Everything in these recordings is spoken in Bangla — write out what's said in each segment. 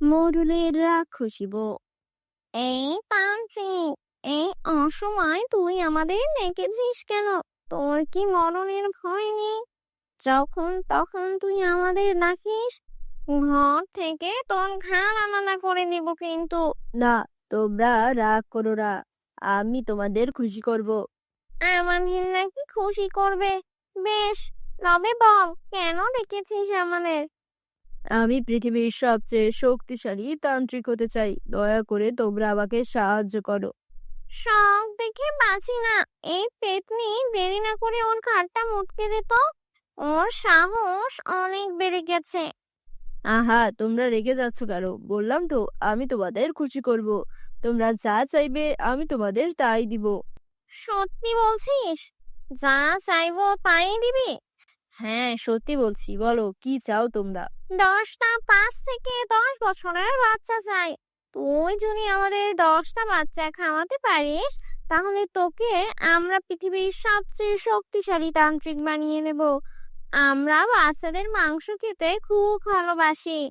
মরুলের বউ এই তান্ত্রিক এই অসময় তুই আমাদের নেকেছিস কেন তোর কি মরণের ভয় নেই যখন তখন তুই আমাদের ডাকিস ঘর থেকে তোর ঘাড় আলাদা করে দিব কিন্তু না তোমরা রাগ করো না আমি তোমাদের খুশি করব আমাদের নাকি খুশি করবে বেশ তবে বল কেন ডেকেছিস আমাদের আমি পৃথিবীর সবচেয়ে শক্তিশালী তান্ত্রিক হতে চাই। দয়া করে তোমরা আমাকে সাহায্য করো। শখ দেখে বাঁচি না। এই পেতনি দেরি না করে ওর ঘাটটা মুটকে দিত। ওর সাহস অনেক বেড়ে গেছে। আহা তোমরা রেগে যাচ্ছ কেন? বললাম তো আমি তোমাদের খুশি করব। তোমরা যা চাইবে আমি তোমাদের তাই দিব। সত্যি বলছিস? যা চাইব তাই দিবি? হ্যাঁ সত্যি বলছি। বলো, কি চাও তোমরা? দশটা পাঁচ থেকে দশ বছরের বাচ্চা চাই। তুই যদি আমাদের দশটা বাচ্চা খাওয়াতে পারিস, তাহলে তোকে আমরা পৃথিবীর সবচেয়ে শক্তিশালী তান্ত্রিক বানিয়ে দেব। আমরা বাচ্চাদের মাংস খেতে খুব ভালোবাসি।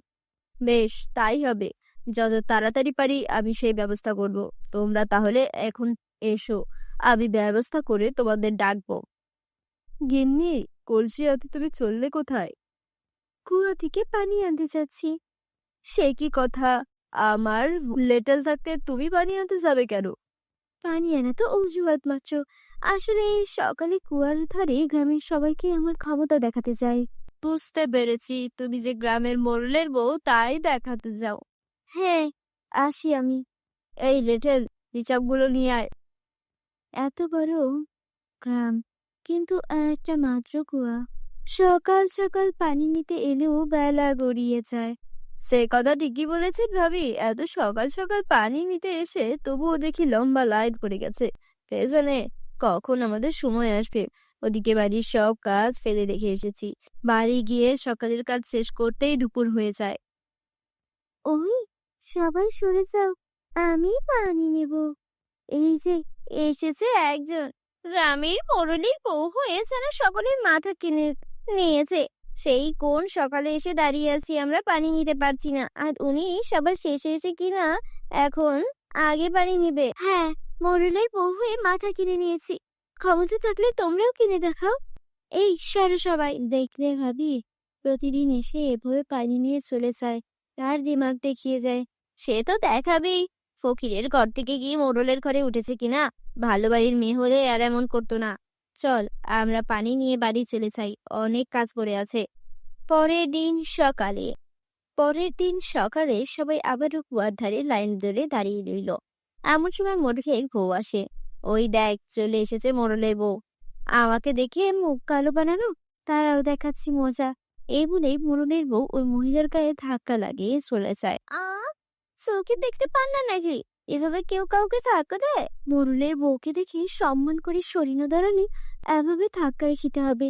বেশ, তাই হবে। যত তাড়াতাড়ি পারি, আমি সেই ব্যবস্থা করব। তোমরা তাহলে এখন এসো। আমি ব্যবস্থা করে তোমাদের ডাকবো। গিন্নি কলসি হাতে তুমি চললে কোথায়? কুয়া থেকে পানি আনতে যাচ্ছি। সে কি কথা? আমার লেটেল থাকতে তুমি পানি আনতে যাবে কেন? পানি আনা তো অজুহাত মাত্র। আসলে সকালে কুয়ার ধারে গ্রামের সবাইকে আমার ক্ষমতা দেখাতে চাই বুঝতে পেরেছি, তুমি যে গ্রামের মোড়লের বউ, তাই দেখাতে যাও। হ্যাঁ আসি আমি। এই লেটেল হিসাবগুলো নিয়ে আয়। এত বড় গ্রাম। কিন্তু একটা মাত্র কুয়া। সকাল সকাল পানি নিতে এলেও বেলা গড়িয়ে যায়। সে কথা ঠিকই বলেছেন ভাবি। এত সকাল সকাল পানি নিতে এসে তবুও দেখি লম্বা লাইট পড়ে গেছে। কে জানে কখন আমাদের সময় আসবে। ওদিকে বাড়ির সব কাজ ফেলে রেখে এসেছি। বাড়ি গিয়ে সকালের কাজ শেষ করতেই দুপুর হয়ে যায়। ওই, সবাই সরে যাও। আমি পানি নেব। এই যে, এসেছে একজন। গ্রামের মোড়লির বউ হয়ে যেন সকলের মাথা কিনে নিয়েছে। সেই কোন সকালে এসে দাঁড়িয়ে আছি আমরা পানি নিতে পারছি না। আর উনি সবার শেষে এসে কিনা এখন আগে পানি নিবে। হ্যাঁ মোড়লের বউ হয়ে মাথা কিনে নিয়েছি। ক্ষমতা থাকলে তোমরাও কিনে দেখাও। এই সরো সবাই দেখলে ভাবি প্রতিদিন এসে এভাবে পানি নিয়ে চলে যায়। তার দিমাগ দেখিয়ে যায়। সে তো দেখাবেই। ফকিরের ঘর থেকে গিয়ে মোড়লের ঘরে উঠেছে কিনা? ভালো বাড়ির মেয়ে হলে আর এমন করতো না। চল, আমরা পানি নিয়ে বাড়ি চলে যাই, অনেক কাজ পড়ে আছে। পরের দিন সকালে, পরের দিন সকালে সবাই আবারও কুয়ার ধারে লাইন ধরে দাঁড়িয়ে রইল। এমন সময় মোড়লের বউ আসে। ওই দেখ, চলে এসেছে মোরলের বউ। আমাকে দেখে মুখ কালো বানানো? তারাও দেখাচ্ছি মজা। এই বলেই মোরলের বউ ওই মহিলার গায়ে ধাক্কা লাগিয়ে চলে যায়। চোখে দেখতে পান না নাকি? এভাবে কেউ কাউকে ধাক্কা দেয়? মোরলের বউকে দেখে সম্মান করে সরিয়ে দাঁড়ালে এভাবে ধাক্কায় খেতে হবে।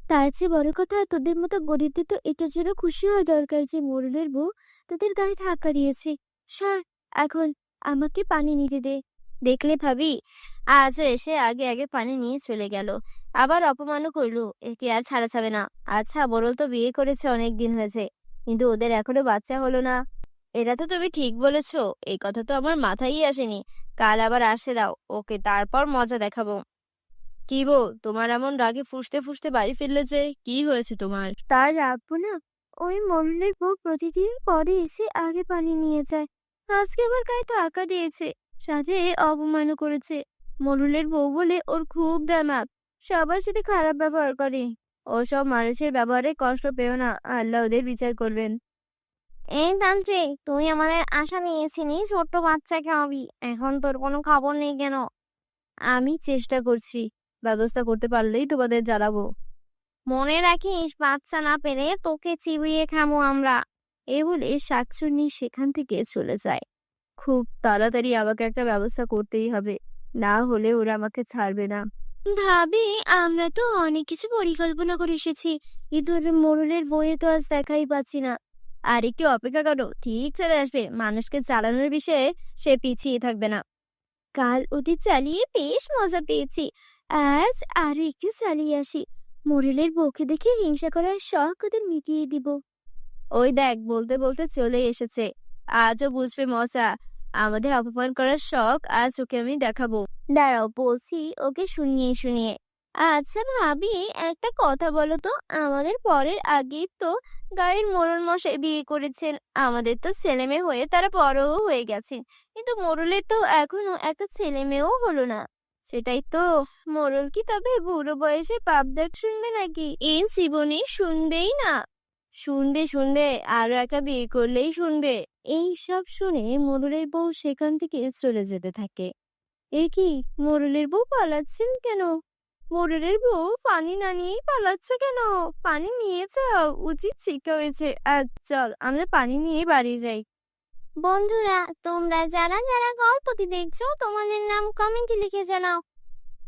তার চেয়ে বড় কথা, তোদের মতো গরিবদের তো এটা যেন খুশি হওয়া দরকার যে মোরলের বউ তোদের গায়ে ধাক্কা দিয়েছে। সর, এখন আমাকে পানি নিতে দে। দেখলে ভাবি, আজও এসে আগে আগে পানি নিয়ে চলে গেল। আবার অপমানও করল, একে আর ছাড়া যাবে না। আচ্ছা বড়ল তো বিয়ে করেছে অনেক দিন হয়েছে। কিন্তু ওদের এখনও বাচ্চা হলো না। এটা তো তুমি ঠিক বলেছ, এই কথা তো আমার মাথায় আসেনি। কাল আবার আসতে দাও, ওকে তারপর মজা দেখাবো। কি বো, তোমার এমন রাগে ফুসতে ফুসতে বাড়ি ফিরলে যে কি হয়েছে তোমার? তার রাখব না, ওই মরলের বউ প্রতিদিন পরে এসে আগে পানি নিয়ে যায়। আজকে আবার গায়ে তো আঁকা দিয়েছে, সাথে অপমানও করেছে। মরুলের বউ বলে ওর খুব দামাক, সবার সাথে খারাপ ব্যবহার করে। ওসব মানুষের ব্যবহারে কষ্ট পেও না, আল্লাহ ওদের বিচার করবেন। এই তান্ত্রিক তুই আমাদের আশা নিয়েছিলি ছোট্ট বাচ্চাকে হবি এখন তোর কোনো খবর নেই কেন? আমি চেষ্টা করছি, ব্যবস্থা করতে পারলেই তোমাদের জানাব। মনে রাখিস, বাচ্চা না পেরে তোকে চিবিয়ে খামো আমরা। এ বলে শাকচুন্নি সেখান থেকে চলে যায়। খুব তাড়াতাড়ি আমাকে একটা ব্যবস্থা করতেই হবে, না হলে ওরা আমাকে ছাড়বে না। ভাবি, আমরা তো অনেক কিছু পরিকল্পনা করে এসেছি। ওর মোড়লের বইয়ে তো আজ দেখাই পাচ্ছি না। আর একটু অপেক্ষা করো, ঠিক চলে আসবে। মানুষকে চালানোর বিষয়ে সে পিছিয়ে থাকবে না। কাল ওদের চালিয়ে বেশ মজা পেয়েছি। আজ আর একটু চালিয়ে আসি। মোরেলের বউকে দেখে হিংসা করার শখ ওদের মিটিয়ে দিব। ওই দেখ, বলতে বলতে চলে এসেছে। আজও বুঝবে মজা। আমাদের অপমান করার শখ আজ ওকে আমি দেখাবো। দাঁড়াও, বলছি ওকে শুনিয়ে শুনিয়ে। আচ্ছা ভাবি একটা কথা বলো তো? আমাদের পরের আগেই তো গায়ের মোড়ল মশাই বিয়ে করেছেন। আমাদের তো ছেলে মেয়ে হয়ে তারা বড়ও হয়ে গেছেন। কিন্তু মোড়লের তো এখনও একটা ছেলে মেয়েও হলো না। সেটাই তো। মোড়ল কি তবে বুড়ো বয়সে পাপ দেখ শুনবে নাকি? এই জীবনে শুনবেই না। শুনবে শুনবে, আরও একা বিয়ে করলেই শুনবে। এই সব শুনে মোড়লের বউ সেখান থেকে চলে যেতে থাকে। এ কি মোরলের বউ পালাচ্ছেন কেন? মোরলের বউ পানি না নিয়েই পালাচ্ছ কেন? পানি নিয়ে যাও উচিত শিক্ষা হয়েছে। আর চল আমরা পানি নিয়ে বাড়ি যাই। বন্ধুরা তোমরা যারা যারা গল্পটি দেখছ তোমাদের নাম কমেন্টে লিখে জানাও।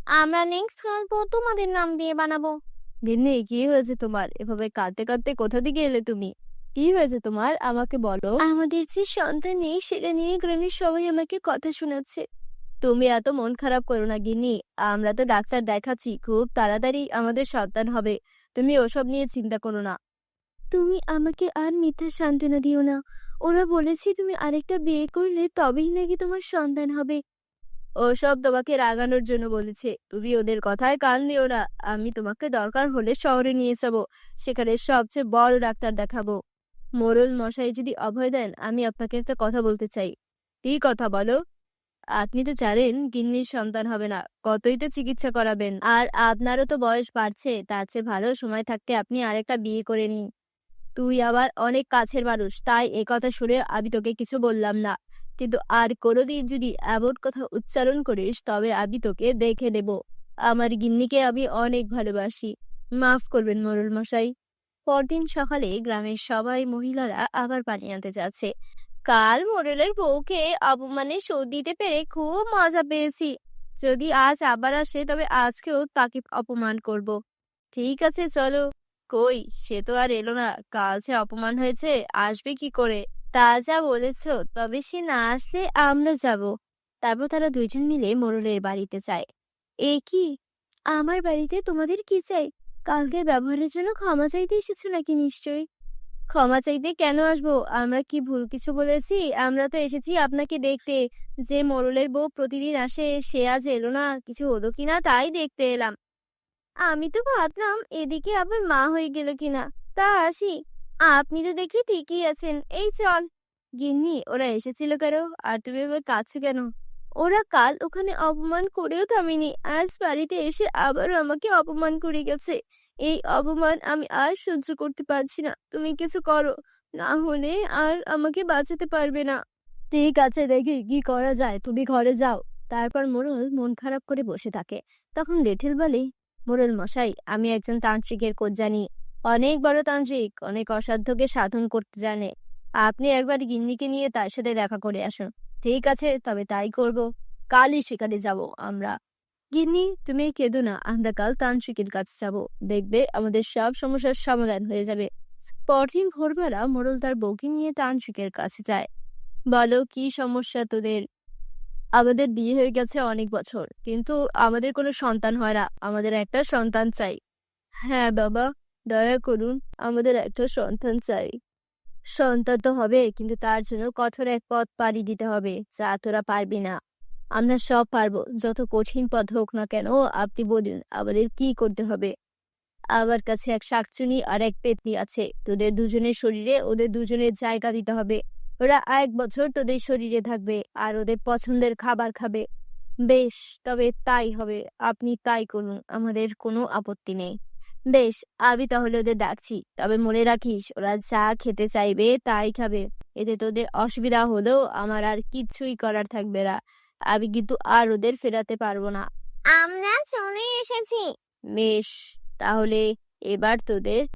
আমরা নেক্সট গল্প তোমাদের নাম দিয়ে বানাবো। গিন্নি কি হয়েছে তোমার? এভাবে কাঁদতে কাঁদতে কোথা থেকে এলে তুমি? কি হয়েছে তোমার? আমাকে বলো। আমাদের যে সন্তান নেই সেটা নিয়ে গ্রামের সবাই আমাকে কথা শোনাচ্ছে। তুমি এত মন খারাপ করো না, গিন্নি। আমরা তো ডাক্তার দেখাচ্ছি, খুব তাড়াতাড়ি আমাদের সন্তান হবে। তুমি ওসব নিয়ে চিন্তা করো না। তুমি আমাকে আর মিথ্যা সান্ত্বনা দিও না। ওরা বলেছে তুমি আরেকটা বিয়ে করলে তবেই নাকি তোমার সন্তান হবে। ওসব তোমাকে রাগানোর জন্য বলেছে। তুমি ওদের কথায় কান দিও না। আমি তোমাকে দরকার হলে শহরে নিয়ে যাব। সেখানে সবচেয়ে বড় ডাক্তার দেখাবো। মোরল মশাই যদি অভয় দেন, আমি আপনাকে একটা কথা বলতে চাই। কি কথা বলো? আপনি তো জানেন গিন্নির সন্তান হবে না, কতই তো চিকিৎসা করাবেন। আর আপনারও তো বয়স বাড়ছে, তার চেয়ে ভালো সময় থাকতে আপনি আরেকটা বিয়ে করে নিন। তুই আবার অনেক কাছের মানুষ, তাই এ কথা শুনে আমি তোকে কিছু বললাম না। কিন্তু আর কোনোদিন যদি এমন কথা উচ্চারণ করিস, তবে আমি তোকে দেখে নেব। আমার গিন্নিকে আমি অনেক ভালোবাসি। মাফ করবেন মোরল মশাই পরদিন সকালে গ্রামের সবাই মহিলারা আবার পানি আনতে যাচ্ছে। কাল মোরলের বউকে অপমানে শোধ দিতে পেরে খুব মজা পেয়েছি। যদি আজ আবার আসে, তবে আজকেও তাকে অপমান করব। ঠিক আছে, চলো। কই, সে তো আর এলো না। কাল যে অপমান হয়েছে, আসবে কি করে? তা যা বলেছ, তবে সে না আসলে আমরা যাব। তারপর তারা দুইজন মিলে মোরলের বাড়িতে যায়। এ কি? আমার বাড়িতে তোমাদের কি চাই? কালকের ব্যবহারের জন্য ক্ষমা চাইতে এসেছ নাকি নিশ্চয়ই? ক্ষমা চাইতে কেন আসব? আমরা কি ভুল কিছু বলেছি? আমরা তো এসেছি আপনাকে দেখতে। যে মোরলের বউ প্রতিদিন আসে, সে আজ এলো না, কিছু হলো কিনা তাই দেখতে এলাম। আমি তো ভাবলাম, এদিকে আবার মা হয়ে গেল কিনা তা আসি। আপনি তো দেখি ঠিকই আছেন। এই চল। গিন্নি, ওরা এসেছিল কেন? আর তুমি এবার কাঁদছো কেন? ওরা কাল ওখানে অপমান করেও থামেনি। আজ বাড়িতে এসে আবারও আমাকে অপমান করে গেছে। এই অপমান আমি আর সহ্য করতে পারছি না। তুমি কিছু করো, না হলে আর আমাকে বাঁচাতে পারবে না। ঠিক আছে, দেখি কি করা যায়। তুমি ঘরে যাও। তারপর মোরল মন খারাপ করে বসে থাকে। তখন লিটিল বলে, মোরল মশাই, আমি একজন তান্ত্রিকের কোচ জানি অনেক বড় তান্ত্রিক, অনেক অসাধ্যকে সাধন করতে জানে। আপনি একবার গিন্নিকে নিয়ে তার সাথে দেখা করে আসুন। ঠিক আছে, তবে তাই করব। কালই সেখানে যাব আমরা। গিন্নি তুমি কেঁদো না, আমরা কাল তান্ত্রিকের কাছে যাব। দেখবে আমাদের সব সমস্যার সমাধান হয়ে যাবে। পরদিন ভোরবেলা মোরল তার বউকে নিয়ে তান্ত্রিকের কাছে যায়। বলো, কি সমস্যা তোদের? আমাদের বিয়ে হয়ে গেছে অনেক বছর, কিন্তু আমাদের কোনো সন্তান হয় না, আমাদের একটা সন্তান চাই। হ্যাঁ বাবা, দয়া করুন, আমাদের একটা সন্তান চাই। সন্তান তো হবে, কিন্তু তার জন্য কঠোর এক পথ পাড়ি দিতে হবে, যা তোরা পারবি না। আমরা সব পারব, যত কঠিন পথ হোক না কেন, আপনি বলুন, আমাদের কি করতে হবে? আমার কাছে এক শাকচুনি আর এক পেতনি আছে, তোদের দুজনের শরীরে ওদের দুজনের জায়গা দিতে হবে। ওরা এক বছর তোদের শরীরে থাকবে আর ওদের পছন্দের খাবার খাবে। বেশ, তবে তাই হবে, আপনি তাই করুন, আমাদের কোনো আপত্তি নেই। বেশ, আমি তাহলে ওদের ডাকছি, তবে মনে রাখিস, ওরা যা খেতে চাইবে তাই খাবে। এতে তোদের অসুবিধা হলেও আমার আর কিচ্ছুই করার থাকবে না। আমি কিন্তু আর ওদের ফেরাতে পারব না। আমরা চলে এসেছি। বেশ তাহলে এবার তোদের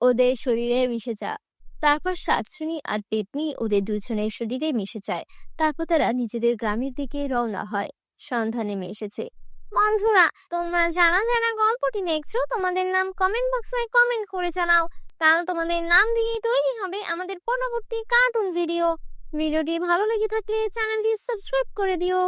ওদের শরীরে মিশে যা। তারপর সাতশুনি আর পেতনি ওদের দুজনের শরীরে মিশে যায়। তারপর তারা নিজেদের গ্রামের দিকে রওনা হয়। সন্ধানে নেমে এসেছে। বন্ধুরা তোমরা যারা যারা গল্পটি দেখছ তোমাদের নাম কমেন্ট বক্সে কমেন্ট করে জানাও। তাহলে তোমাদের নাম দিয়ে তৈরি হবে আমাদের পরবর্তী কার্টুন ভিডিও ভিডিওটি ভালো লেগে থাকলে চ্যানেলটি সাবস্ক্রাইব করে দিও।